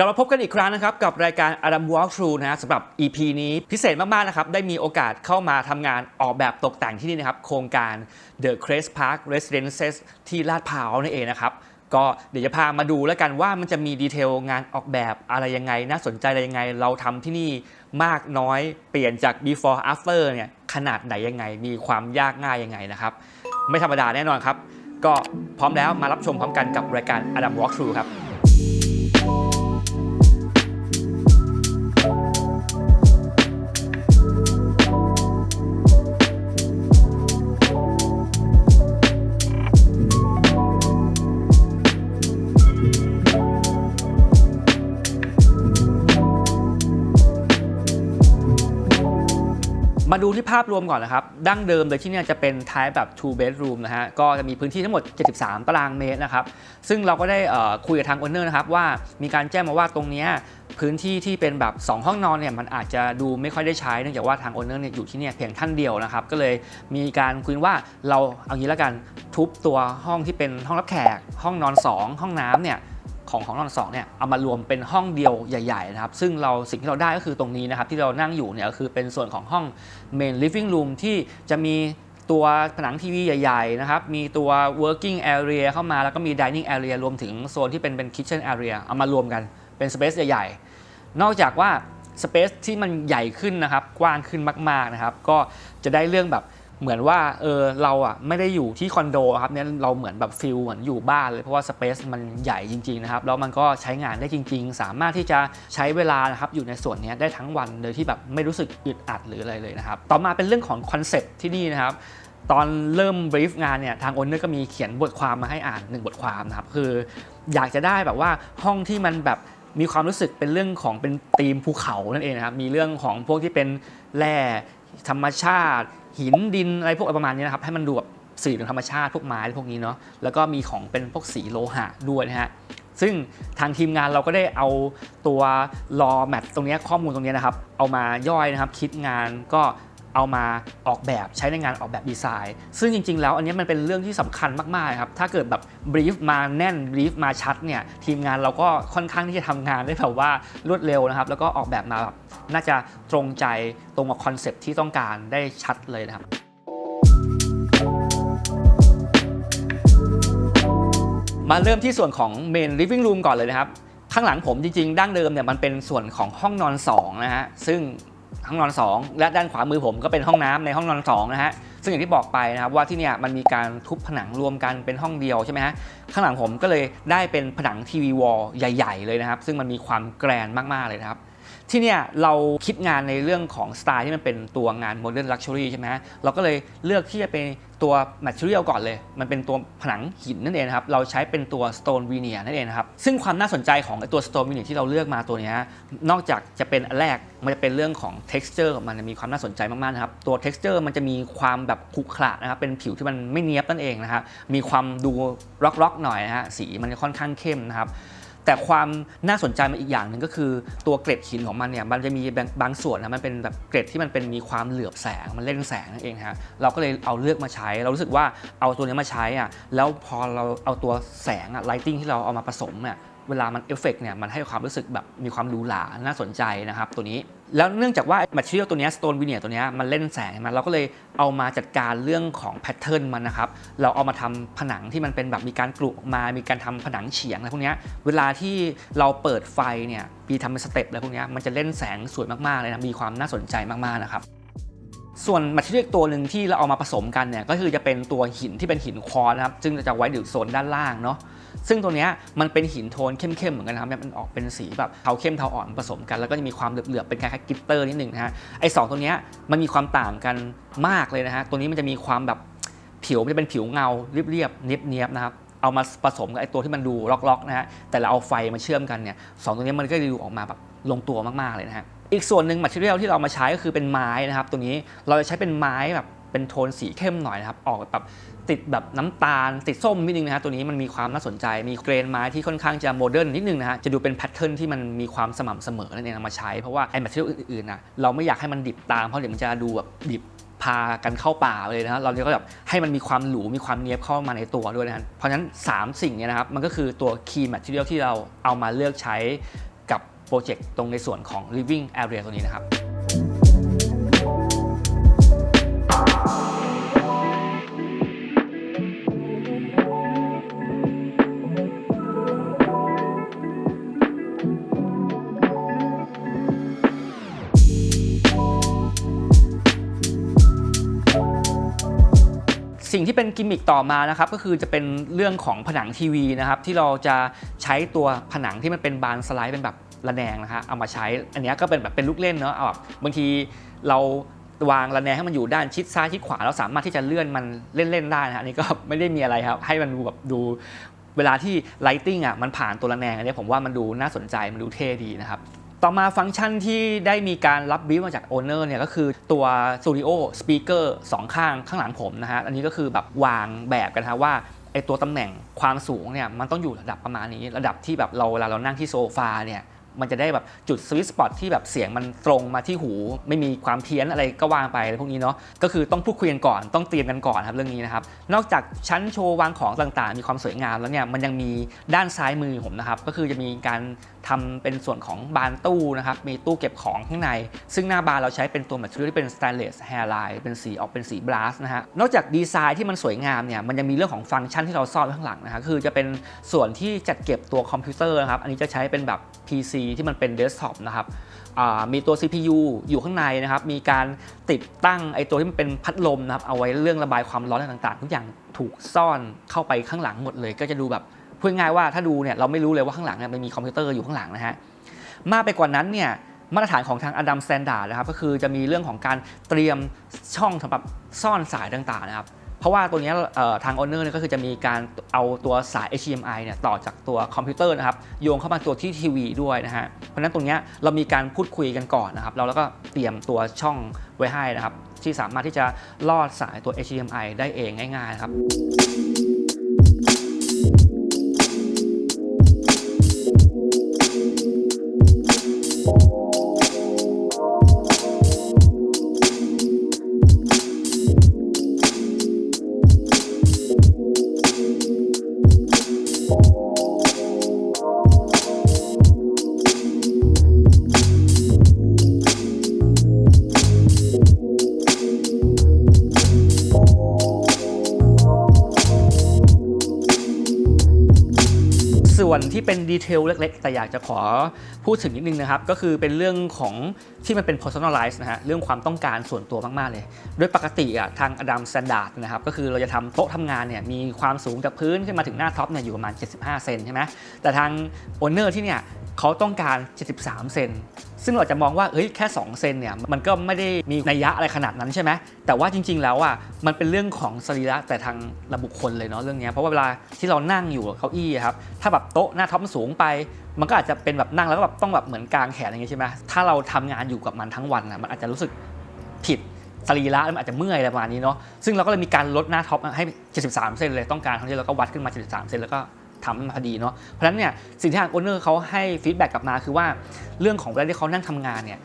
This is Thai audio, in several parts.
กลับมาพบกันอีกครั้งนะครับ กับรายการ Adam Walkthrough นะสำหรับ EP นี้พิเศษมาก ๆ นะครับ ได้มีโอกาสเข้ามาทำงานออกแบบตกแต่งที่นี่นะครับ โครงการ The Crest Park Residences ที่ลาดพร้าวนั่นเองนะครับ ก็เดี๋ยวจะพามาดูแล้วกันว่ามันจะมีดีเทลงานออกแบบอะไรยังไง น่าสนใจอะไรยังไง เราทำที่นี่มากน้อยเปลี่ยนจาก before after เนี่ยขนาดไหนยังไง มีความยากง่ายยังไงนะครับ ไม่ธรรมดาแน่นอนครับ ก็พร้อมแล้วมารับชมพร้อมกันกับรายการ Adam Walkthrough ครับ มาดูที่ภาพรวมก่อนนะครับ ดั้งเดิมเลยที่นี่จะเป็น type แบบ two bedroom นะฮะ ก็จะมีพื้นที่ทั้งหมด 73 ตารางเมตรนะครับ ซึ่งเราก็ได้คุยกับทาง owner นะครับว่ามีการแจ้งมาว่าตรงนี้พื้นที่ที่เป็นแบบ 2 ห้องนอนเนี่ยมันอาจจะดูไม่ค่อยได้ใช้เนื่องจากว่าทาง owner เนี่ยอยู่ที่เนี่ยเพียงท่านเดียวนะครับ ก็เลยมีการคุยว่าเราเอางี้แล้วกันทุบตัวห้องที่เป็นห้องรับแขก ห้องนอน 2 ห้องน้ำเนี่ย ของของนอนสองเนี่ยเอามารวมเป็นห้องเดียวใหญ่ๆนะครับซึ่งเราสิ่งที่เราได้ก็คือตรงนี้นะครับที่เรานั่งอยู่เนี่ยก็คือเป็นส่วนของห้อง main living room ที่จะมีตัวผนังทีวีใหญ่ๆนะครับมีตัว working area เข้ามาแล้วก็มี dining area รวมถึงโซนที่เป็นเป็น kitchen area เอามารวมกันเป็น space ใหญ่ๆ นอกจากว่า space ที่มันใหญ่ขึ้นนะครับกว้างขึ้นมากๆนะครับก็จะได้เรื่องแบบ เหมือนว่าเออเราอะไม่ได้อยู่ที่คอนโดครับเนี่ยเราเหมือนแบบฟิลเหมือนอยู่บ้านเลยเพราะว่าสเปซมันใหญ่จริงๆนะครับแล้วมันก็ใช้งานได้จริง ๆ สามารถที่จะใช้เวลานะครับอยู่ในส่วนนี้ได้ทั้งวันโดยที่แบบไม่รู้สึกอึดอัดหรืออะไรเลยนะครับต่อมาเป็นเรื่องของคอนเซปต์ที่นี่นะครับตอนเริ่มบรีฟงานเนี่ยทางโอนเนอร์ก็มีเขียนบทความมาให้อ่านหนึ่งบทความนะครับคืออยากจะได้แบบว่าห้องที่มันแบบมีความรู้สึกเป็นเรื่องของเป็นธีมภูเขานั่นเองนะครับมีเรื่องของพวกที่เป็นแร่ธรรมชาติ หินดินอะไรพวกประมาณนี้นะครับให้มันดูแบบสื่อถึงธรรมชาติพวกไม้พวกนี้เนาะแล้วก็มีของเป็นพวกสีโลหะด้วยนะฮะซึ่งทางทีมงานเราก็ได้เอาตัวรอแมทตรงนี้ข้อมูลตรงนี้นะครับ เอามาย่อยนะครับ คิดงานก็ เอามาออกแบบใช้ในงานออกแบบดีไซน์ ซึ่งจริง ๆ แล้วอันนี้มันเป็นเรื่องที่สำคัญมากๆครับถ้าเกิดแบบบรีฟมาแน่นบรีฟมาชัดเนี่ยทีมงานเราก็ค่อนข้างที่จะทำงานได้แบบว่ารวดเร็วนะครับ แล้วก็ออกแบบมาแบบน่าจะตรงใจตรงกับคอนเซปต์ที่ต้องการได้ชัดเลยนะครับมาเริ่มที่ส่วนของ main living room ก่อนเลยนะครับ ข้างหลังผมจริงๆ ดั้งเดิมเนี่ยมันเป็นส่วนของห้องนอน2นะฮะซึ่ง ห้องนอน 2 และด้านขวามือผมก็เป็นห้องน้ำในห้องนอน2นะฮะซึ่งอย่างที่บอกไปนะครับว่าที่เนี่ยมันมีการทุบผนังรวมกันเป็นห้องเดียวใช่ไหมฮะข้างหลังผมก็เลยได้เป็นผนังทีวีวอลใหญ่ ๆ เลยนะครับ ซึ่งมันมีความแกรนมากๆเลยนะครับ ที่เนี่ยเราคิดงานในเรื่องของสไตล์ที่มันเป็นตัวงานโมเดิร์นลักชัวรี่ใช่ไหมฮะเราก็เลยเลือกที่จะเป็นตัว material ก่อนเลย มันเป็นตัวผนังหินนั่นเองครับ เราใช้เป็นตัว stone veneer นั่นเองครับ ซึ่งความน่าสนใจของตัว stone veneer ที่เราเลือกมาตัวนี้นอกจากจะเป็นอันแรก มันจะเป็นเรื่องของ texture ของมันมีความน่าสนใจมากๆนะครับ ตัว texture มันจะมีความแบบขรุขระนะครับ เป็นผิวที่มันไม่เนียบนั่นเองนะครับ มีความดูร็อกๆหน่อยนะฮะ สีมันจะค่อนข้างเข้มนะครับ แต่ความน่าสนใจมันอีกอย่างหนึ่งก็คือตัวเกล็ดหินของมันเนี่ยมันจะมีบางบางส่วนนะมันเป็นแบบเกล็ดที่มันเป็นมีความเหลือบแสงมันเล่นแสงนั่นเองฮะเราก็เลยเอาเลือกมาใช้ เรารู้สึกว่าเอาตัวนี้มาใช้อะแล้วพอเราเอาตัวแสงอะไลติ้งที่เราเอามาผสมเนี่ยเวลามันเอฟเฟกเนี่ยมันให้ความรู้สึกแบบมีความหรูหราน่าสนใจนะครับตัวนี้ แล้วเนื่องจากว่า material ตัวนี้ย stone veneer ตัวนี้มันเล่นแสงมันเราก็เลยเอามาจัดการเรื่องของแพทเทิร์นมันนะครับ เราเอามาทำผนังที่มันเป็นแบบมีการกลุออกมา มีการทำผนังเฉียงอะไรพวกนี้เวลาที่เราเปิดไฟเนี่ยปีทำเป็นสเต็ปอะไรพวกนี้มันจะเล่นแสงสวยมากๆเลยนะมีความน่าสนใจมากๆนะครับส่วนมัทเรียลตัวหนึ่งที่เราเอามาผสมกันเนี่ยก็คือจะเป็นตัวหินที่เป็นหินควอร์นะครับซึ่งจะไว้อยู่โซนด้านล่างเนาะ ซึ่งตัวเนี้ยมันเป็นหินโทนเข้มๆเหมือนกันนะครับมันออกเป็นสีแบบเทาเข้มเทาอ่อนผสมกัน แล้วก็จะมีความเหลือบๆเป็นคล้ายๆกิตเตอร์นิดหนึ่งนะฮะไอ้สองตัวเนี้ยมันมีความต่างกันมากเลยนะฮะตัวนี้มันจะมีความแบบผิวมันจะเป็นผิวเงาเรียบๆเนียบๆนะครับเอามาผสมกับไอ้ตัวที่มันดูล็อกๆนะฮะแต่เราเอาไฟมาเชื่อมกันเนี่ยสองตัวนี้มันก็จะดูออกมาแบบลงตัวมากๆเลยนะฮะอีกส่วนหนึ่ง material ที่เรามาใช้ก็คือเป็นไม้นะครับตัวนี้เราจะใช้เป็นไม้แบบ เป็นโทนสีเข้มหน่อยนะครับ ออกแบบติดแบบน้ำตาล ติดส้มนิดนึงนะฮะตัวนี้มันมีความน่าสนใจ มีเกรนไม้ที่ค่อนข้างจะโมเดิร์นนิดนึงนะฮะจะดูเป็นแพทเทิร์นที่มันมีความสม่ำเสมอนั่นเองเอมาใช้เพราะว่าไอ้ material อื่นๆนะเราไม่อยากให้มันดิบตามเพราะเดี๋ยวมันจะดูแบบดิบพากันเข้าป่าเลยนะฮะเราก็แบบให้มันมีความหรูมีความเนียบเข้ามาในตัวด้วยนะฮะเพราะฉะนั้น 3 สิ่งเนี้นะครับ มันก็คือตัว key material ที่เราเอามาเลือกใช้กับโปรเจกต์ตรงในส่วนของ living area ตัวนี้นะครับ สิ่งที่เป็นกิมมิคต่อมานะครับก็คือจะเป็นเรื่องของผนังทีวีนะครับที่เราจะใช้ตัวผนังที่มันเป็นบานสไลด์เป็นแบบระแนงนะฮะเอามาใช้อันนี้ก็เป็นแบบเป็นลูกเล่นเนาะเอาแบบบางทีเราวางระแนงให้มันอยู่ด้านชิดซ้ายชิดขวาเราสามารถที่จะเลื่อนมันเล่นๆได้นะฮะอันนี้ก็ไม่ได้มีอะไรครับให้มันดูแบบดูเวลาที่ไลติ้งอะมันผ่านตัวระแนงอันนี้ผมว่ามันดูน่าสนใจมันดูเท่ดีนะครับ ต่อมาฟังก์ชันที่ได้มีการรับบีฟมาจากโอเนอร์เนี่ยก็คือตัวสตูดิโอสปีกเกอร์สองข้างข้างหลังผมนะฮะ อันนี้ก็คือแบบวางแบบกันนะว่าไอตัวตำแหน่งความสูงเนี่ยมันต้องอยู่ระดับประมาณนี้ ระดับที่แบบเราเวลาเรานั่งที่โซฟาเนี่ยมันจะได้แบบจุดสวิตสปอตที่แบบเสียงมันตรงมาที่หู ไม่มีความเพี้ยนอะไรก็วางไปอะไรพวกนี้เนาะก็คือต้องพูดคุยกันก่อนต้องเตรียมกันก่อนครับเรื่องนี้นะครับนอกจากชั้นโชว์วางของต่างๆ มีความสวยงามแล้วเนี่ยมันยังมีด้านซ้ายมือผมนะครับก็คือจะมีการทำเป็นส่วนของบานตู้นะครับ มีตู้เก็บของข้างใน ซึ่งหน้าบานเราใช้เป็นตัว material ที่เป็น stainless hairline เป็นสีออกเป็นสีบลัสนะฮะ นอกจากดีไซน์ที่มันสวยงามเนี่ย มันยังมีเรื่องของฟังก์ชันที่เราซ่อนไว้ข้างหลังนะฮะ คือจะเป็นส่วนที่จัดเก็บตัวคอมพิวเตอร์นะครับ อันนี้จะใช้เป็นแบบ PC ที่มันเป็นเดสก์ท็อปนะครับมีตัว CPU อยู่ข้างในนะครับ มีการติดตั้งไอตัวที่มันเป็นพัดลมนะครับ เอาไว้เรื่องระบายความร้อนต่างๆ ทุกอย่างถูกซ่อนเข้าไปข้างหลังหมดเลย ก็จะดูแบบ พูดง่ายว่าถ้าดูเนี่ยเราไม่รู้เลยว่าข้างหลังเนี่ยมันมีคอมพิวเตอร์อยู่ข้างหลังนะฮะมากไปกว่านั้นเนี่ยมาตรฐานของทาง Adam Standard นะครับก็คือจะมีเรื่องของการเตรียมช่องสำหรับซ่อนสายต่างๆนะครับเพราะว่าตัวเนี้ยเอ่อทาง Owner เนี่ยก็คือจะมีการเอาตัวสาย HDMI เนี่ยต่อจากตัวคอมพิวเตอร์นะครับโยงเข้ามาตัวที่ทีวีด้วยนะฮะเพราะนั้นตรงเนี้ยเรามีการพูดคุยกันก่อนนะครับเราแล้วก็เตรียมตัวช่องไว้ให้นะครับที่สามารถที่จะลอดสายตัว HDMI ได้เองง่ายๆครับ ส่วนที่เป็นดีเทลเล็กๆ แต่อยากจะขอพูดถึงนิดนึงนะครับ ก็คือเป็นเรื่องของที่มันเป็น personalize นะฮะเรื่องความต้องการส่วนตัวมากๆเลย โดยปกติอะทางดัมสแตนดาร์ดนะครับก็คือเราจะทำโต๊ะทำงานเนี่ยมีความสูงจากพื้นขึ้นมาถึงหน้าท็อปเนี่ยอยู่ประมาณ 75 เซนใช่ไหมแต่ทางอุนเนอร์ที่เนี่ย เขาต้องการ 73 เซนซึ่งเราจะมองว่าเฮ้ยแค่ 2 เซนเนี่ยมันก็ไม่ได้มีนัยยะอะไรขนาดนั้นใช่ไหมแต่ว่าจริง ๆ แล้วอะมันเป็นเรื่องของสรีระแต่ทางระบุคคลเลยเนาะเรื่องนี้เพราะว่าเวลาที่เรานั่งอยู่เก้าอี้ครับถ้าแบบโต๊ะหน้าท็อปสูงไป มันก็อาจจะเป็นแบบนั่งแล้วก็แบบต้องแบบเหมือนกางแขนอย่างเงี้ยใช่ไหมถ้าเราทำงานอยู่กับมันทั้งวันอะมันอาจจะรู้สึกผิดสรีระมันอาจจะเมื่อยอะไรประมาณนี้เนาะซึ่งเราก็เลยมีการลดหน้าท็อปให้ 73 เซนเลยต้องการทั้งที่เราก็วัดขึ้นมา 73 เซนแล้วก็ ทำมันพอดีเนาะเพราะฉะนั้นเนี่ยสิ่งที่ทางโอเนอร์เขาให้ฟีดแบ็กกลับมาคือว่าเรื่องของเวลาที่เขานั่งทำงานเนี่ย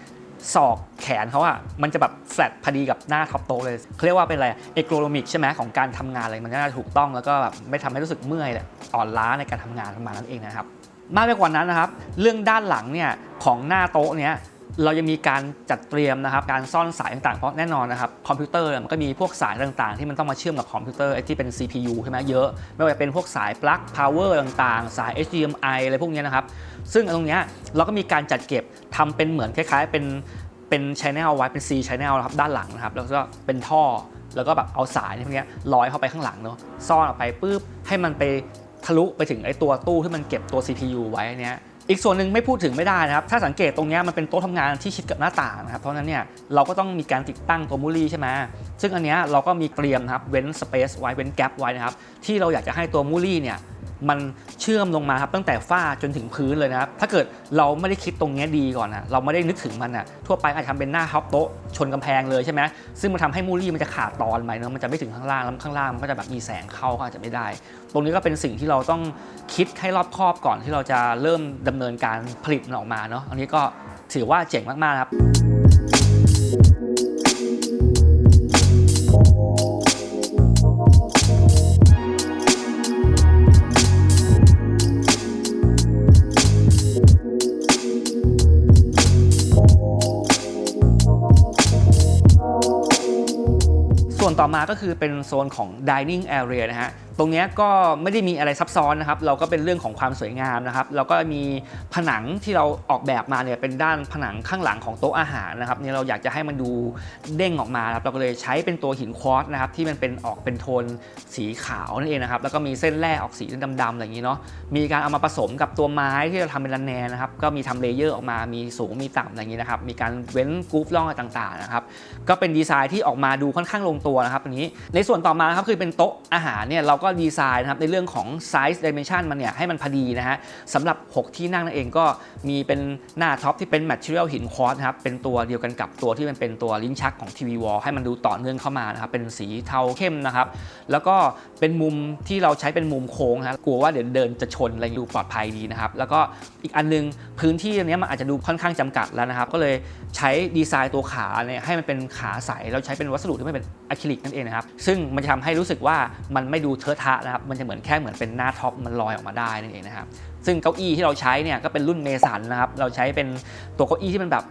ศอกแขนเขาอะมันจะแบบแฟลตพอดีกับหน้าท็อปโตเลยเขาเรียกว่าเป็นอะไรเอกโลมิกใช่ไหมของการทำงานอะไรมันน่าจะถูกต้องแล้วก็แบบไม่ทำให้รู้สึกเมื่อยอ่อนล้าในการทำงานประมาณนั้นเองนะครับมากไปกว่านั้นนะครับ เรื่องด้านหลังเนี่ยของหน้าโต๊ะเนี้ย เรายังมีการจัดเตรียมนะครับการซ่อนสายต่างๆ เพราะแน่นอนนะครับคอมพิวเตอร์มันก็มีพวกสายต่างๆ ที่มันต้องมาเชื่อมกับคอมพิวเตอร์ไอ้ที่เป็น CPU ใช่ไหมเยอะ ไม่ว่าจะเป็นพวกสายปลั๊ก power ต่างๆ สาย HDMI อะไรพวกนี้นะครับซึ่งตรงนี้เราก็มีการจัดเก็บทำเป็นเหมือนคล้ายๆ เป็นเป็น channel ไว้เป็น C channel นะครับด้านหลังนะครับแล้วก็เป็นท่อแล้วก็แบบเอาสายพวกนี้ลอยเข้าไปข้างหลังเนาะซ่อนออกไปปุ๊บให้มันไปทะลุไปถึงไอ้ตัวตู้ที่มันเก็บตัว CPU ไว้เนี้ย อีกส่วนหนึ่งไม่พูดถึงไม่ได้นะครับ ถ้าสังเกตตรงนี้มันเป็นโต๊ะทำงานที่ชิดกับหน้าต่างนะครับ เพราะนั้นเนี่ยเราก็ต้องมีการติดตั้งตัวมูลี่ใช่ไหมซึ่งอันนี้เราก็มีเตรียมนะครับเว้นสเปซไว้เว้นแกลบไว้นะครับที่เราอยากจะให้ตัวมูลี่เนี่ยมันเชื่อมลงมาครับตั้งแต่ฝ้าจนถึงพื้นเลยนะครับ ถ้าเกิดเราไม่ได้คิดตรงนี้ดีก่อนนะเราไม่ได้นึกถึงมันอนะทั่วไปอาจจะทำเป็นหน้าท็อปโต๊ะชนกำแพงเลยใช่ไหมซึ่งมันทำให้มูลี่มันจะขาดตอนไปเนอะมันจะไม่ถึงข้างล่างแล้วข้างล่างมันก็จะแบบมีแสงเข้าก็อาจจะไม่ได้ ตรงนี้ก็เป็นสิ่งที่เราต้องคิดให้รอบครอบก่อนที่เราจะเริ่มดำเนินการผลิตมันออกมาเนาะอันนี้ก็ถือว่าเจ๋งมากๆครับส่วนต่อมาก็คือเป็นโซนของ dining area นะฮะตรงนี้ก็ไม่ได้มีอะไรซับซ้อนนะครับ เราก็เป็นเรื่องของความสวยงามนะครับเราก็มีผนังที่เราออกแบบมาเนี่ยเป็นด้านผนังข้างหลังของโต๊ะอาหารนะครับเนี่ยเราอยากจะให้มันดูเด้งออกมาครับเราก็เลยใช้เป็นตัวหินควอตนะครับที่มันเป็นออกเป็นโทนสีขาวนั่นเองนะครับแล้วก็มีเส้นแร่ออกสีดำๆอะไรอย่างนี้เนาะมีการเอามาผสมกับตัวไม้ที่เราทำเป็นระแนนะครับก็มีทำเลเยอร์ออกมามีสูงมีต่ำอะไรอย่างนี้นะครับมีการเว้นกรูฟร่องต่างๆนะครับก็เป็นดีไซน์ที่ออกมาดูค่อนข้างลงตัวนะครับตรงนี้ในส่วนต่อมาครับคือเป็นโต๊ะอาหารเนี่ยเราก็ก็ดีไซน์นะครับในเรื่องของ size dimension มันเนี่ยให้มันพอดีนะฮะสำหรับ 6 ที่นั่งนั่นเองก็มีเป็นหน้าท็อปที่เป็น material หินควอตซ์นะครับเป็นตัวเดียวกันกับตัวที่มันเป็นตัวลิ้นชักของทีวีวอลให้มันดูต่อเนื่องเข้ามานะครับเป็นสีเทาเข้มนะครับแล้วก็เป็นมุมที่เราใช้เป็นมุมโค้งนะครับกลัวว่าเดี๋ยวเดินจะชนอะไรดูปลอดภัยดีนะครับแล้วก็อีกอันนึงพื้นที่อันเนี้มันอาจจะดูค่อนข้างจำกัดแล้วนะครับก็เลยใช้ดีไซน์ตัวขาเนี่ยให้มันเป็นขาใสแล้วใช้เป็นวัสดุที่ไม่เป็นอะคริลิกนั่นเองนะครับซึ่งมันจะทำให้รู้สึกว่ามันไม่ดูเทอะทะนะครับมันจะเหมือนแค่เหมือนเป็นหน้าท็อปมันลอยออกมาได้นั่นเองนะครับซึ่งเก้าอี้ที่เราใช้เนี่ยก็เป็นรุ่นเมสันนะครับเราใช้เป็นตัวเก้าอี้ที่มันแบบ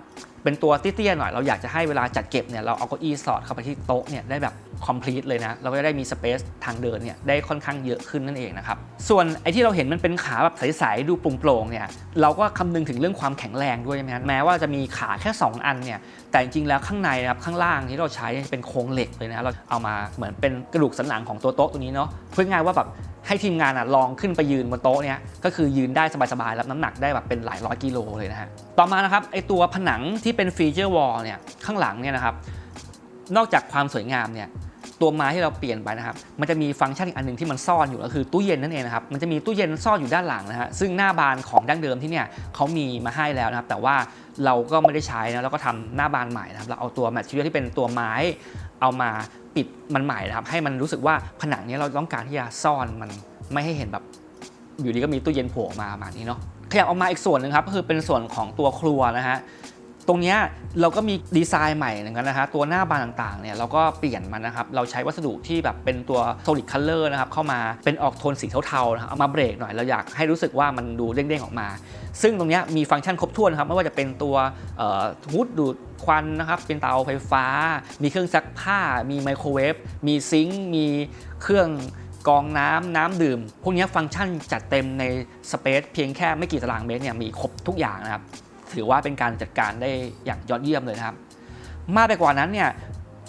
เป็นตัวเตี้ยๆหน่อยเราอยากจะให้เวลาจัดเก็บเนี่ยเราเอาเก้าอี้สอดเข้าไปที่โต๊ะเนี่ยได้แบบ complete เลยนะเราก็จะได้มีสเปซทางเดินเนี่ยได้ค่อนข้างเยอะขึ้นนั่นเองนะครับส่วนไอ้ที่เราเห็นมันเป็นขาแบบใสๆดูโปร่งๆเนี่ยเราก็คำนึงถึงเรื่องความแข็งแรงด้วยใช่ไหมครับแม้ว่าจะมีขาแค่ 2 อันเนี่ยแต่จริงๆแล้วข้างในนะครับข้างล่างที่เราใช้เป็นโครงเหล็กเลยนะเราเอามาเหมือนเป็นกระดูกสันหลังของตัวโต๊ะตัวนี้เนาะพูดง่ายว่าแบบ ให้ทีมงานอะลองขึ้นไปยืนบนโต๊ะเนี่ยก็คือยืนได้สบายๆรับน้ำหนักได้แบบเป็นหลายร้อยกิโลเลยนะฮะต่อมานะครับไอตัวผนังที่เป็นฟีเจอร์วอลเนี่ยข้างหลังเนี่ยนะครับนอกจากความสวยงามเนี่ยตัวไม้ที่เราเปลี่ยนไปนะครับ มันจะมีฟังก์ชันอีกอันหนึ่งที่มันซ่อนอยู่ก็คือตู้เย็นนั่นเองนะครับ มันจะมีตู้เย็นซ่อนอยู่ด้านหลังนะฮะ ซึ่งหน้าบานของดั้งเดิมที่เนี่ยเขามีมาให้แล้วนะครับ แต่ว่าเราก็ไม่ได้ใช้นะ เราก็ทำหน้าบานใหม่นะครับ เราเอาตัวแมทเทียลที่เป็นตัวไม้ เอามาปิดมันใหม่นะครับ ให้มันรู้สึกว่าผนังนี้เราต้องการที่จะซ่อนมันไม่ให้เห็นแบบอยู่ดีก็มีตู้เย็นโผล่มาประมาณนี้เนาะขยับออกมาอีกส่วนหนึ่งครับก็คือเป็นส่วนของตัวครัวนะฮะ ตรงนี้เราก็มีดีไซน์ใหม่เหมือนกันนะฮะตัวหน้าบานต่างๆเนี่ยเราก็เปลี่ยนมันนะครับ เราใช้วัสดุที่แบบเป็นตัว solid color นะครับเข้ามาเป็นออกโทนสีเทาๆนะครับเอามาเบรกหน่อยเราอยากให้รู้สึกว่ามันดูเด้งๆออกมา ซึ่งตรงนี้มีฟังก์ชันครบถ้วนนะครับไม่ว่าจะเป็นตัวฮูดดูดควันนะครับเป็นเตาไฟฟ้า มีเครื่องซักผ้า มีไมโครเวฟมีซิงค์มีเครื่องกองน้ำน้ำดื่ม พวกนี้ฟังก์ชันจัดเต็มในสเปซเพียงแค่ไม่กี่ตารางเมตรเนี่ยมีครบทุกอย่างนะครับ ถือว่าเป็นการจัดการได้อย่างยอดเยี่ยมเลยนะครับ มากไปกว่านั้นเนี่ย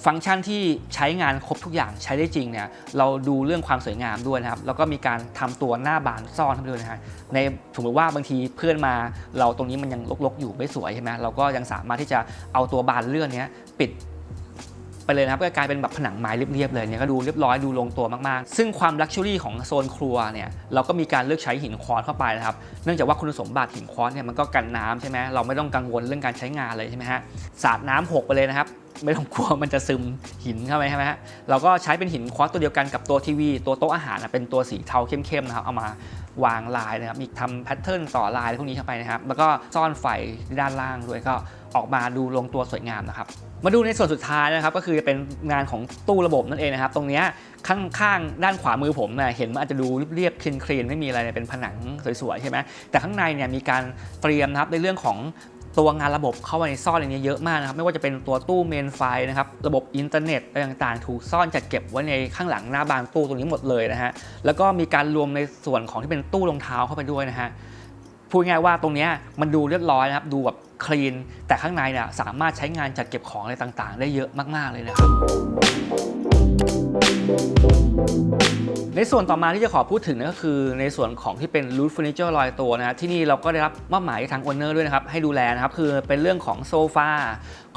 ฟังก์ชันที่ใช้งานครบทุกอย่างใช้ได้จริงเนี่ยเราดูเรื่องความสวยงามด้วยนะครับ แล้วก็มีการทำตัวหน้าบานซ่อนเข้าไปด้วยนะฮะในสมมติว่าบางทีเพื่อนมาเราตรงนี้มันยังรกๆ อยู่ไม่สวยใช่ไหมเราก็ยังสามารถที่จะเอาตัวบานเลื่อนนี้ปิด ไปเลยนะครับก็กลายเป็นแบบผนังไม้เรียบๆเลยเนี่ยก็ดูเรียบร้อยดูลงตัวมากๆ ซึ่งความลักชัวรี่ของโซนครัวเนี่ยเราก็มีการเลือกใช้หินควอตเข้าไปนะครับเนื่องจากว่าคุณสมบัติหินควอตเนี่ยมันก็กันน้ำใช่ไหมเราไม่ต้องกังวลเรื่องการใช้งานเลยใช่ไหมฮะสาดน้ำหกไปเลยนะครับไม่ต้องกลัวมันจะซึมหินเข้าไปใช่ไหมฮะเราก็ใช้เป็นหินควอตตัวเดียวกันกับตัวทีวี ตัวโต๊ะอาหารนะเป็นตัวสีเทาเข้มๆนะครับเอามาวางลายนะครับมีทำแพทเทิร์นต่อลายพวกนี้เข้าไปนะครับแล้วก็ซ่อนไฟด้านล่างด้วยก็ ออกมาดูลงตัวสวยงามนะครับ มาดูในส่วนสุดท้ายนะครับ ก็คือเป็นงานของตู้ระบบนั่นเองนะครับ ตรงนี้ข้างๆ ด้านขวามือผมเนี่ยเห็นมันอาจจะดูเรียบๆคลีนๆไม่มีอะไรเนี่ยเป็นผนังสวยๆใช่ไหมแต่ข้างในเนี่ยมีการเตรียมนะครับในเรื่องของตัวงานระบบเข้าไปในซ่อนในนี้เยอะมากนะครับไม่ว่าจะเป็นตัวตู้เมนไฟนะครับระบบอินเทอร์เน็ตอะไรต่างๆ ถูกซ่อนจัดเก็บไว้ในข้างหลังหน้าบานตู้ตรงนี้หมดเลยนะฮะแล้วก็มีการรวมในส่วนของที่เป็นตู้รองเท้าเข้าไปด้วยนะฮะพูดง่ายว่าตรงนี้มันดูเรียบร้อยนะครับดูแบบ คลีน แต่ข้างในเนี่ยสามารถใช้งานจัดเก็บของอะไรต่างๆ ได้เยอะมาก ๆ เลยนะครับ ในส่วนต่อมาที่จะขอพูดถึงก็คือ ในส่วนของที่เป็นรูทเฟอร์นิเจอร์ลอยตัวนะที่นี่เราก็ได้รับมอบหมายทางโวนเนอร์ด้วยนะครับ ให้ดูแลนะครับ คือเป็นเรื่องของโซฟา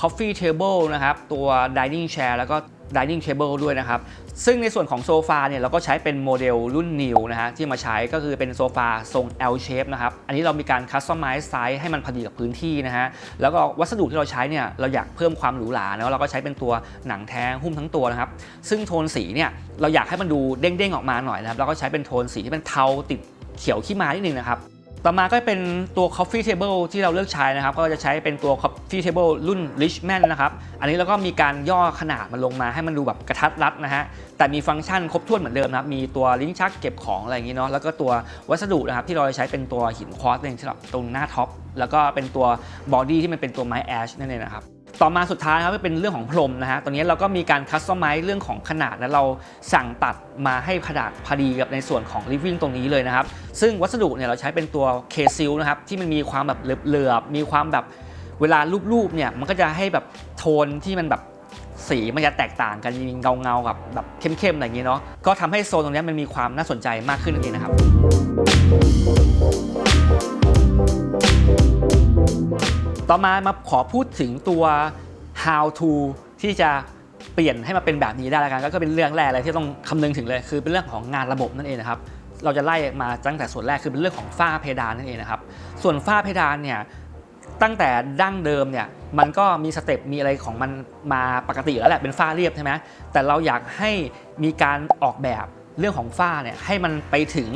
คอฟฟี่เทเบิลนะครับ ตัวดิเนียงแชร์แล้วก็ dining table ด้วยนะครับ ซึ่งในส่วนของโซฟาเนี่ยเราก็ใช้เป็นโมเดลรุ่น new นะฮะที่มาใช้ก็คือเป็นโซฟาทรง L shape นะครับ อันนี้เรามีการ customize size ให้มันพอดีกับพื้นที่นะฮะ แล้วก็วัสดุที่เราใช้เนี่ยเราอยากเพิ่มความหรูหราเนาะเราก็ใช้เป็นตัวหนังแท้หุ้มทั้งตัวนะครับ ซึ่งโทนสีเนี่ยเราอยากให้มันดูเด้งๆออกมาหน่อยนะครับเราก็ใช้เป็นโทนสีที่เป็นเทาติดเขียวขี้ม้านิดนึงนะครับ ต่อมาก็เป็นตัว coffee table ที่เราเลือกใช้นะครับ ก็จะใช้เป็นตัว coffee table รุ่น Richman นะครับ อันนี้เราก็มีการย่อขนาดมันลงมาให้มันดูแบบกระทัดรัดนะฮะ แต่มีฟังก์ชันครบถ้วนเหมือนเดิมนะครับ มีตัวลิ้นชักเก็บของอะไรอย่างนี้เนาะ แล้วก็ตัววัสดุนะครับที่เราจะใช้เป็นตัวหินควอตซ์เองสำหรับตรงหน้าท็อป แล้วก็เป็นตัวบอดี้ที่มันเป็นตัวไม้แอชนั่นเองนะครับ ต่อมาสุดท้ายครับก็เป็นเรื่องของพรมนะฮะตอนนี้เราก็มีการคัสตอมไมซ์เรื่องของขนาดและเราสั่งตัดมาให้ขนาดพอดีกับในส่วนของ living ตรงนี้เลยนะครับ ซึ่งวัสดุเนี่ยเราใช้เป็นตัวเคซิลนะครับที่มันมีความแบบเหลือบๆมีความแบบเวลารูปๆเนี่ยมันก็จะให้แบบโทนที่มันแบบสีมันจะแตกต่างกันมีเงาเงาๆกับแบบเข้มๆอะไรอย่างเงี้ยเนาะก็ทำให้โซนตรงนี้มันมีความน่าสนใจมากขึ้นนั่นเองนะครับ ต่อมามาขอพูดถึงตัว how to ที่จะเปลี่ยนให้มาเป็นแบบนี้ได้แล้วกันก็เป็นเรื่องแรกเลยที่ต้องคำนึงถึงเลยคือเป็นเรื่องของงานระบบนั่นเองนะครับเราจะไล่มาตั้งแต่ส่วนแรกคือเป็นเรื่องของฝ้าเพดานนั่นเองนะครับส่วนฝ้าเพดานเนี่ยตั้งแต่ดั้งเดิมเนี่ยมันก็มีสเต็ปมีอะไรของมันมาปกติแล้วแหละเป็นฝ้าเรียบใช่ไหมแต่เราอยากให้มีการออกแบบเรื่องของฝ้าเนี่ยให้มันไปถึง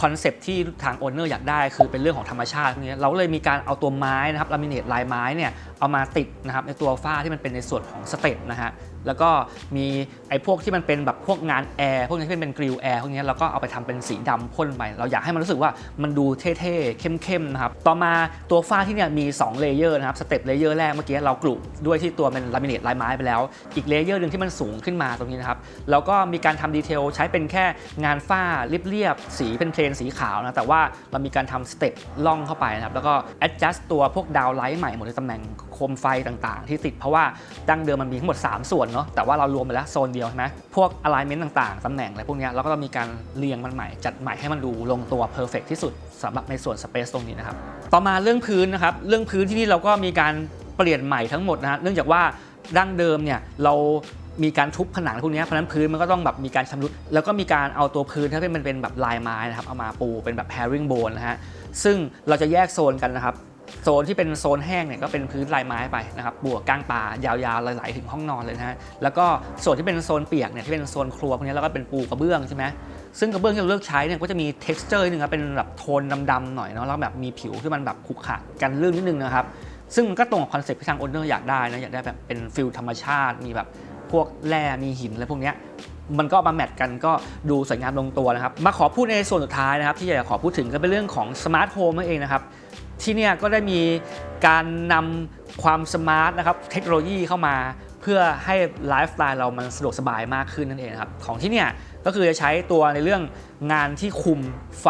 คอนเซปที่ทางโอนเนอร์อยากได้คือเป็นเรื่องของธรรมชาติพวกนี้เราเลยมีการเอาตัวไม้นะครับลามิเนตลายไม้เนี่ยเอามาติดนะครับในตัวฝ้าที่มันเป็นในส่วนของสเต็ปนะฮะแล้วก็มีไอ้พวกที่มันเป็นแบบพวกงานแอร์พวกนี้ที่เป็นกริลแอร์พวกนี้เราก็เอาไปทำเป็นสีดำพ่นไปเราอยากให้มันรู้สึกว่ามันดูเท่ๆเข้มๆนะครับต่อมาตัวฝ้าที่เนี่ยมี2เลเยอร์นะครับสเต็ปเลเยอร์แรกเมื่อกี้เรากลุ่ด้วยที่ตัวเป็นลามิเนตลายไม้ไปแล้ว อีกเลเยอร์หนึ่งที่มันสูงขึ้นมาตรงนี้นะครับแล้วก็มีการทำดีเทลใช้เป็นแค่งานฝ้าเรียบๆสีเป็นเพลนสีขาวนะ แต่ว่าเรามีการทำสเต็ปล่องเข้าไปนะครับ แล้วก็ adjust ตัวพวกดาวไลท์ใหม่หมดในตำแหน่งโคมไฟต่างๆ ที่ติด เพราะว่าดั้งเดิมมันมีทั้งหมด 3 ส่วนเนาะ แต่ว่าเรารวมไปแล้วโซนเดียวใช่ไหมพวก alignment ต่างๆ ตำแหน่งอะไรพวกนี้เราก็ต้องมีการเรียงมันใหม่ จัดใหม่ให้มันดูลงตัว perfect ที่สุดสำหรับในส่วน space ตรงนี้นะครับ ต่อมาเรื่องพื้นนะครับ เรื่องพื้นที่นี่เราก็มีการเปลี่ยนใหม่ทั้งหมดนะฮะ เนื่องจากว่าดั้งเดิมเนี่ยเรา มีการทุบผนังพวกนี้เพราะนั้นพื้นมันก็ต้องแบบมีการชำรุด แล้วก็มีการเอาตัวพื้นที่มันเป็นแบบลายไม้นะครับเอามาปูเป็นแบบ pairing bone นะฮะซึ่งเราจะแยกโซนกันนะครับโซนที่เป็นโซนแห้งเนี่ยก็เป็นพื้นลายไม้ไปนะครับบวกก้างปลายาวๆไหลๆถึงห้องนอนเลยนะฮะแล้วก็ส่วนที่เป็นโซนเปียกเนี่ยที่เป็นโซนครัวพวกนี้แล้วก็เป็นปูกระเบื้องใช่ไหมซึ่งกระเบื้องที่เราเลือกใช้เนี่ยก็จะมี t e x t อร์นึงครับเป็นแบบโทนดำๆหน่อยเนาะแล้วแบบมีผิวที่มันแบบขรุขระกันลื่นนิดนึงนะครับซึ่งมันก็ตรงกับคอนเซ็ปต์ที่ทางโอนเนอร์อยากได้นะอยากได้แบบเป็นฟิลธรรมชาติมีแบบ วกแร่มีหินอะไรพวกนี้มันก็มาแมทกันก็ดูสวยงามลงตัวนะครับ มาขอพูดในส่วนสุดท้ายนะครับ ที่อยากจะขอพูดถึงก็เป็นเรื่องของสมาร์ทโฮมนั่นเองนะครับ ที่เนี่ยก็ได้มีการนำความสมาร์ทนะครับเทคโนโลยีเข้ามา เพื่อให้ไลฟ์สไตล์เรามันสะดวกสบายมากขึ้นนั่นเองนะครับของที่เนี่ยก็คือจะใช้ตัวในเรื่องงานที่คุมไฟ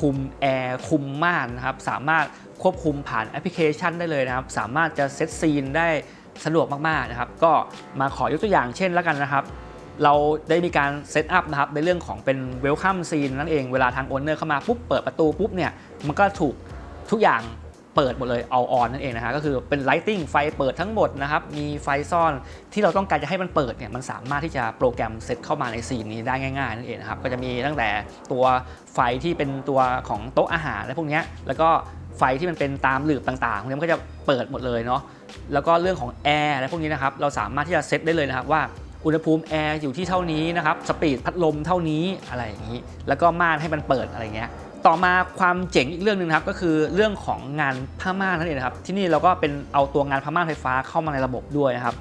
คุมแอร์คุมม่านนะครับสามารถควบคุมผ่านแอปพลิเคชันได้เลยนะครับ สามารถจะเซตซีนได้ สะดวกมากๆนะครับ ก็มาขอยกตัวอย่างเช่นแล้วกันนะครับ เราได้มีการเซตอัพนะครับในเรื่องของเป็นเวลคัมซีนนั่นเองเวลาทางโอนเนอร์เข้ามาปุ๊บเปิดประตูปุ๊บเนี่ยมันก็ถูกทุกอย่างเปิดหมดเลยเอาออนนั่นเองนะฮะก็คือเป็นไลติ้งไฟเปิดทั้งหมดนะครับ มีไฟซ่อนที่เราต้องการจะให้มันเปิดเนี่ยมันสามารถที่จะโปรแกรมเซตเข้ามาในซีนนี้ได้ง่ายๆนั่นเองนะครับก็จะมีตั้งแต่ตัวไฟที่เป็นตัวของโต๊ะอาหารและพวกนี้แล้วก็ไฟที่มันเป็นตามหลืบต่างๆพวกนี้มันก็จะเปิดหมดเลยเนาะ แล้วก็เรื่องของแอร์และพวกนี้นะครับเราสามารถที่จะเซตได้เลยนะครับว่าอุณหภูมิแอร์อยู่ที่เท่านี้นะครับสปีดพัดลมเท่านี้อะไรอย่างนี้ แล้วก็ม่านให้มันเปิดอะไรเงี้ยต่อมาความเจ๋งอีกเรื่องหนึ่งนะครับก็คือเรื่องของงานผ้าม่านนั่นเองนะครับที่นี่เราก็เป็นเอาตัวงานผ้าม่านไฟฟ้าเข้ามาในระบบด้วยนะครับ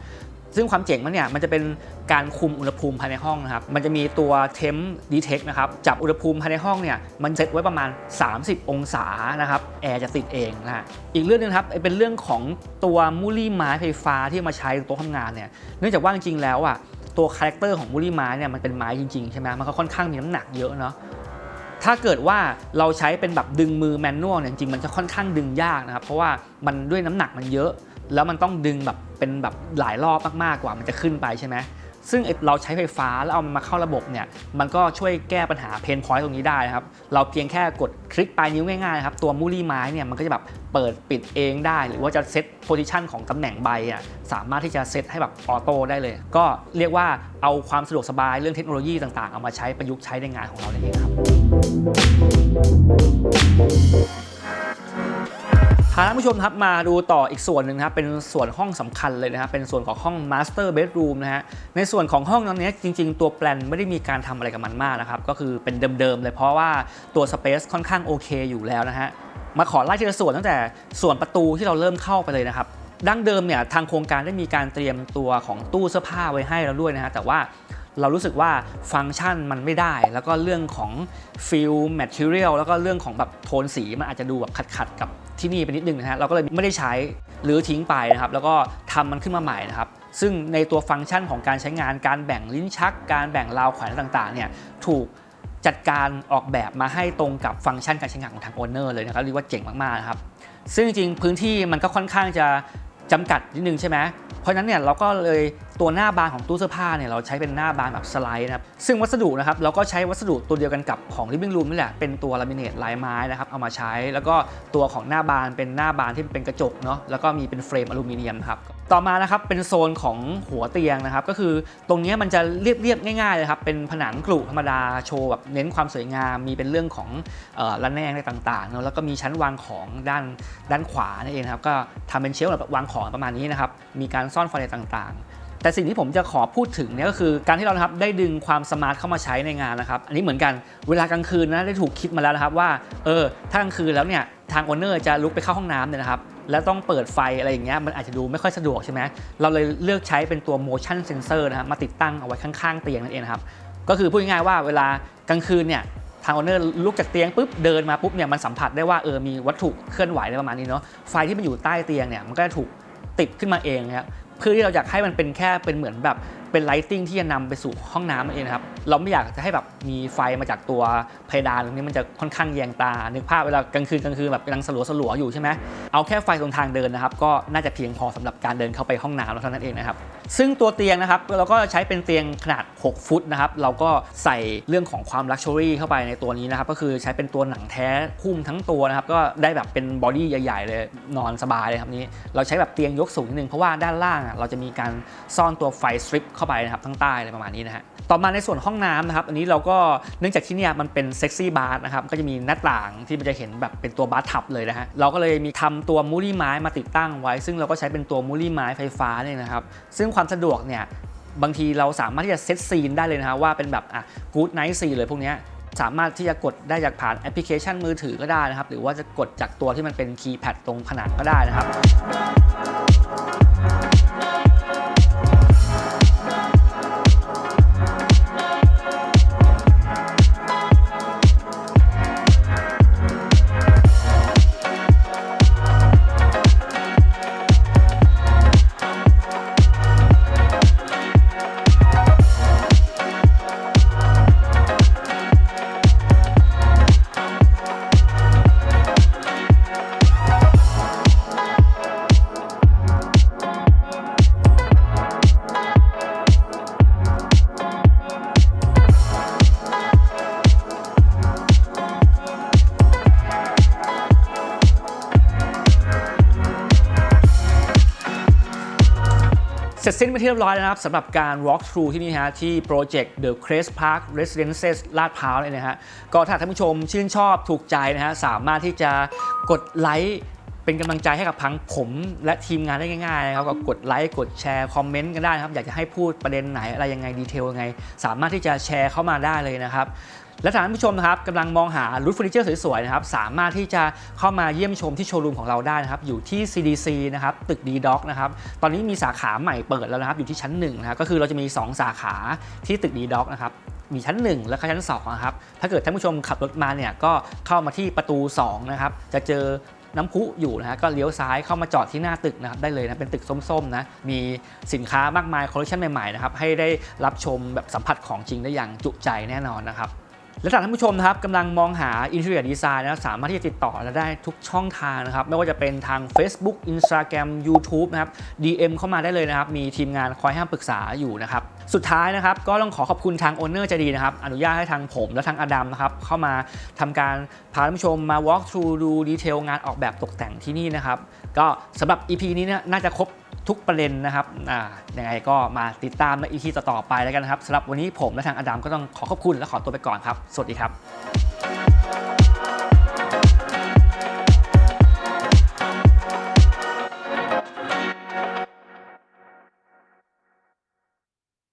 ซึ่งความเจ๋งมันเนี่ยมันจะเป็นการคุมอุณหภูมิภายในห้องนะครับ มันจะมีตัว temp detect นะครับ จับอุณหภูมิภายในห้องเนี่ย มันเซตไว้ประมาณ 30 องศานะครับ แอร์จะติดเองนะฮะ อีกเรื่องหนึงครับ เป็นเรื่องของตัวมูลี่ไม้ไฟฟ้าที่มาใช้โต๊ะทำงานเนี่ย เนื่องจากว่าจริงๆแล้วอะ ตัวคาแรคเตอร์ของมูลี่ไม้เนี่ยมันเป็นไม้จริงๆใช่ไหมมันก็ค่อนข้างมีน้ำหนักเยอะเนาะถ้าเกิดว่าเราใช้เป็นแบบดึงมือแมนนวลเนี่ยจริงๆมันจะค่อนข้างดึงยากนะครับ เพราะว่ามันด้วยน้ำหนักมันเยอะ แล้วมันต้องดึงแบบเป็นแบบหลายรอบมากๆกว่ามันจะขึ้นไปใช่ไหมซึ่งเราใช้ไฟฟ้าแล้วเอามันมาเข้าระบบเนี่ยมันก็ช่วยแก้ปัญหาเพนพอยต์ตรงนี้ได้นะครับ เราเพียงแค่กดคลิกปลายนิ้วง่ายๆนะครับตัวมูลี่ไม้เนี่ยมันก็จะแบบเปิดปิดเองได้ หรือว่าจะเซตโพซิชันของตำแหน่งใบอะสามารถที่จะเซตให้แบบออโต้ได้เลย ก็เรียกว่าเอาความสะดวกสบายเรื่องเทคโนโลยีต่างๆ เอามาใช้ประยุกต์ใช้ในงานของเราได้เองครับ พาท่านผู้ชมครับมาดูต่ออีกส่วนหนึ่งนะครับเป็นส่วนห้องสำคัญเลยนะครับเป็นส่วนของห้อง Master Bedroom นะฮะในส่วนของห้องนั้นเนี้ยจริง ๆ ตัวแปลนไม่ได้มีการทำอะไรกับมันมากนะครับก็คือเป็นเดิมๆเลยเพราะว่าตัว Space ค่อนข้างโอเคอยู่แล้วนะฮะมาขอไล่ทีละส่วนตั้งแต่ส่วนประตูที่เราเริ่มเข้าไปเลยนะครับดั้งเดิมเนี่ยทางโครงการได้มีการเตรียมตัวของตู้เสื้อผ้าไว้ให้แล้วด้วยนะฮะแต่ว่าเรารู้สึกว่าฟังก์ชันมันไม่ได้ แล้วก็เรื่องของฟิลแมทเทียลแล้วก็เรื่องของแบบโทนสีมันอาจจะดูแบบขัดๆกับ ที่นี่ไปนิดนึงนะฮะเราก็เลยไม่ได้ใช้หรือทิ้งไปนะครับ แล้วก็ทำมันขึ้นมาใหม่นะครับ ซึ่งในตัวฟังก์ชันของการใช้งานการแบ่งลิ้นชัก การแบ่งราวแขวนต่างๆเนี่ยถูกจัดการออกแบบมาให้ตรงกับฟังก์ชันการใช้งานของทางโอนเนอร์เลยนะครับเรียกว่าเจ๋งมากๆนะครับ ซึ่งจริงพื้นที่มันก็ค่อนข้างจะจำกัดนิดนึงใช่ไหมเพราะนั้นเนี่ยเราก็เลยตัวหน้าบานของตู้เสื้อผ้าเนี่ยเราใช้เป็นหน้าบานแบบสไลด์นะครับซึ่งวัสดุนะครับเราก็ใช้วัสดุตัวเดียวกันกับของ living room นี่แหละเป็นตัวลามิเนตลายไม้นะครับเอามาใช้ แล้วก็ตัวของหน้าบานเป็นหน้าบานที่เป็นกระจกเนาะแล้วก็มีเป็นเฟรมอลูมิเนียมครับต่อมานะครับเป็นโซนของหัวเตียงนะครับก็คือตรงนี้มันจะเรียบๆง่ายๆเลยครับเป็นผนังกรุธรรมดาโชว์แบบเน้นความสวยงาม มีเป็นเรื่องของออระแนงอะไรต่างๆเนาะแล้วก็มีชั้นวางของด้านด้านขวานั่นเองนะครับก็ทำเป็นเชลฟ์แบบวางของประมาณนี้นะครับมีการซ่อนไฟอะไรต่างๆ แต่สิ่งที่ผมจะขอพูดถึงเนี่ยก็คือการที่เรานะครับได้ดึงความสมาร์ทเข้ามาใช้ในงานนะครับ อันนี้เหมือนกันเวลากลางคืนนะได้ถูกคิดมาแล้วนะครับว่าเออถ้ากลางคืนแล้วเนี่ยทางโอนเนอร์จะลุกไปเข้าห้องน้ำเนี่ยนะครับแล้วต้องเปิดไฟอะไรอย่างเงี้ยมันอาจจะดูไม่ค่อยสะดวกใช่ไหมเราเลยเลือกใช้เป็นตัว motion sensor นะครับมาติดตั้งเอาไว้ข้างๆเตียงนั่นเองนะครับก็คือพูดง่ายๆว่าเวลากลางคืนเนี่ยทางโอนเนอร์ลุกจากเตียงปุ๊บเดินมาปุ๊บเนี่ยมันสัมผัสได้ว่าเออมีวัตถุเคลื่อนไหวอะไรประมาณนี้เนาะไฟที่มันอยู่ใต้เตียงเนี่ยมันก็จะถูกติดขึ้นมาเองนะครับ เพื่อที่เราอยากให้มันเป็นแค่เป็นเหมือนแบบ เป็นไลติ้งที่จะนำไปสู่ห้องน้ำนั่นเองนะครับเราไม่อยากจะให้แบบมีไฟมาจากตัวเพดานตรงนี้มันจะค่อนข้างแยงตานึกภาพเวลากลางคืนกลางคืนแบบกำลังสลัวสลัวอยู่ใช่ไหมเอาแค่ไฟตรงทางเดินนะครับ ก็น่าจะเพียงพอสำหรับการเดินเข้าไปห้องน้ำแล้วเท่านั้นเองนะครับซึ่งตัวเตียงนะครับเราก็ใช้เป็นเตียงขนาด 6 ฟุตนะครับเราก็ใส่เรื่องของความลักชัวรี่เข้าไปในตัวนี้นะครับก็คือใช้เป็นตัวหนังแท้หุ้มทั้งตัวนะครับก็ได้แบบเป็นบอดี้ใหญ่ๆเลยนอนสบายเลยครับนี้ เราใช้แบบเตียงยกสูงนิดนึงเพราะว่าด้านล่างเราจะมีการซ่อนตัวไฟสตริปเข้าไปนะครับทั้งใต้อะไรประมาณนี้นะฮะต่อมาในส่วนห้องน้ำนะครับอันนี้เราก็เนื่องจากที่นี่มันเป็นเซ็กซี่บาร์นะครับก็จะมีหน้าต่างที่มันจะเห็นแบบเป็นตัวบาร์ทับเลยนะฮะเราก็เลยมีทำตัวมูลี่ไม้มาติดตั้งไว้ ซึ่งเราก็ใช้เป็นตัวมูลี่ไม้ไฟฟ้าเนี่ยนะครับซึ่งความสะดวกเนี่ยบางทีเราสามารถที่จะเซตซีนได้เลยนะครับว่าเป็นแบบอะกู๊ดไนท์ซีเลยพวกเนี้ยสามารถที่จะกดได้จากผ่านแอปพลิเคชันมือถือก็ได้นะครับ หรือว่าจะกดจากตัวที่มันเป็นคีย์แพดตรงผนังก็ได้นะครับ จสิ้นไปที่เรียบร้อยแล้วนะครับสำหรับการ walk through ที่นี่ฮะที่โปรเจกต์ The Crest Park Residences ลาดพร้าวเลยนะฮะก็ถ้าท่านผู้ชมชื่นชอบถูกใจนะฮะสามารถที่จะกดไลค์เป็นกำลังใจให้กับพังผมและทีมงานได้ง่ายๆนะครับก็กดไลค์กดแชร์คอมเมนต์กันได้นะครับ อยากจะให้พูดประเด็นไหนอะไรยังไงดีเทลยังไง สามารถที่จะแชร์เข้ามาได้เลยนะครับ และถ้าท่านผู้ชมนะครับกำลังมองหารูทเฟอร์นิเจอร์สวยๆนะครับสามารถที่จะเข้ามาเยี่ยมชมที่โชว์รูมของเราได้นะครับอยู่ที่ CDC นะครับตึก D Doc นะครับตอนนี้มีสาขาใหม่เปิดแล้วนะครับอยู่ที่ชั้น1นะครับก็คือเราจะมี 2 สาขาที่ตึก D Doc นะครับมีชั้น 1 และก็ชั้น2นะครับถ้าเกิดท่านผู้ชมขับรถมาเนี่ยก็เข้ามาที่ประตู2นะครับจะเจอน้ำพุอยู่นะฮะก็เลี้ยวซ้ายเข้ามาจอดที่หน้าตึกนะครับได้เลยนะเป็นตึกส้มๆนะมีสินค้ามากมายคอลเลคชันใหม่ๆนะครับให้ได้รับชมแบบสัมผัสของจริงได้อย่างจุใจแน่นอนนะครับ และถ้าท่านผู้ชมนะครับกำลังมองหา Interior Design นะครับสามารถที่จะติดต่อเราได้ทุกช่องทางนะครับ ไม่ว่าจะเป็นทาง Facebook Instagram YouTube นะครับ DM เข้ามาได้เลยนะครับ มีทีมงานคอยให้ปรึกษาอยู่นะครับ สุดท้ายนะครับ ก็ต้องขอขอบคุณทางโอนเนอร์ใจดีนะครับ อนุญาตให้ทางผมและทางอดัมนะครับ เข้ามาทำการพาท่านผู้ชมมา walk through ดูดีเทลงานออกแบบตกแต่งที่นี่นะครับ ก็สำหรับ EP นี้เนี่ยน่าจะครบ ทุกประเด็นนะครับอ่ายังไงก็มาติดตามในอีพีต่อๆไปแล้วกันนะครับสำหรับวันนี้ผมและทางอดัมก็ต้องขอขอบคุณและขอตัวไปก่อนครับ สวัสดีครับ